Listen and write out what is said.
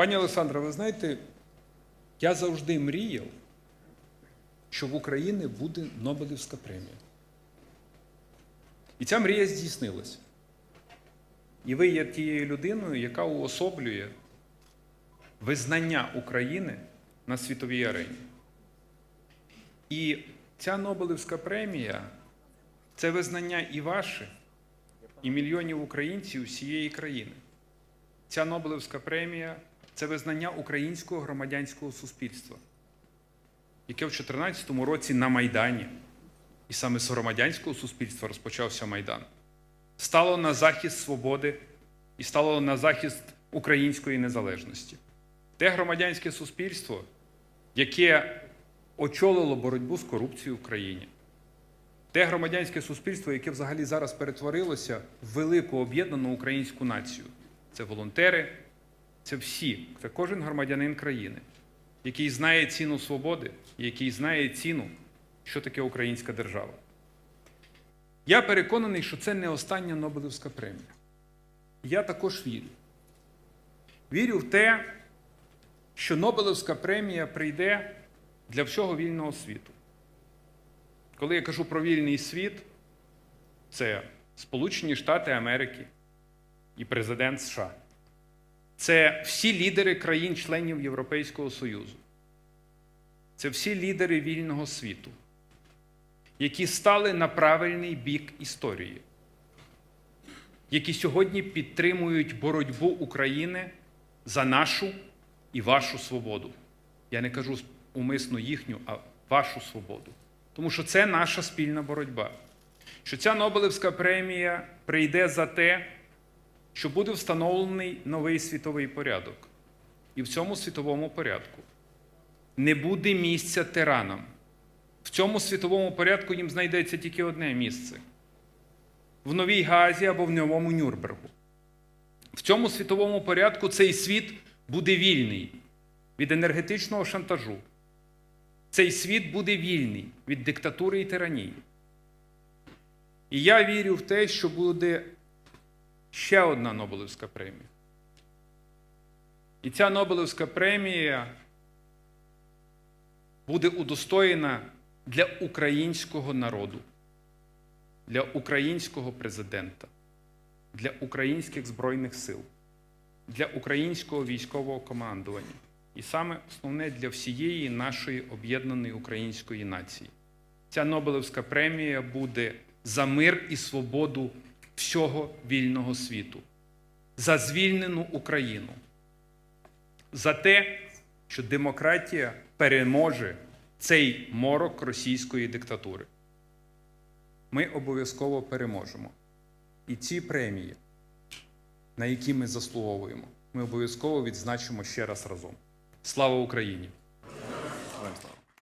Пані Олександра, ви знаєте, я завжди мріяв, що в Україні буде Нобелівська премія. І ця мрія здійснилась. І ви є тією людиною, яка уособлює визнання України на світовій арені. І ця Нобелівська премія це визнання і ваше, і мільйонів українців всієї країни. Ця Нобелівська премія це визнання українського громадянського суспільства, яке в 2014 році на Майдані, і саме з громадянського суспільства розпочався Майдан, стало на захист свободи і стало на захист української незалежності. Те громадянське суспільство, яке очолило боротьбу з корупцією в країні. Те громадянське суспільство, яке взагалі зараз перетворилося в велику об'єднану українську націю. Це волонтери, це всі, це кожен громадянин країни, який знає ціну свободи, який знає ціну, що таке українська держава. Я переконаний, що це не остання Нобелівська премія. Я також вірю. Вірю в те, що Нобелівська премія прийде для всього вільного світу. Коли я кажу про вільний світ, це Сполучені Штати Америки і президент США. Це всі лідери країн-членів Європейського Союзу. Це всі лідери вільного світу, які стали на правильний бік історії, які сьогодні підтримують боротьбу України за нашу і вашу свободу. Я не кажу умисно їхню, а вашу свободу. Тому що це наша спільна боротьба. Що ця Нобелівська премія прийде за те, що буде встановлений новий світовий порядок. І в цьому світовому порядку не буде місця тиранам. В цьому світовому порядку їм знайдеться тільки одне місце в Новій Газі або в Новому Нюрнбергу. В цьому світовому порядку цей світ буде вільний від енергетичного шантажу. Цей світ буде вільний від диктатури і тиранії. І я вірю в те, що буде ще одна Нобелівська премія. І ця Нобелівська премія буде удостоєна для українського народу, для українського президента, для українських Збройних сил, для українського військового командування. І саме основне для всієї нашої об'єднаної української нації. Ця Нобелівська премія буде за мир і свободу всього вільного світу, за звільнену Україну, за те, що демократія переможе цей морок російської диктатури. Ми обов'язково переможемо. І ці премії, на які ми заслуговуємо, ми обов'язково відзначимо ще раз разом. Слава Україні!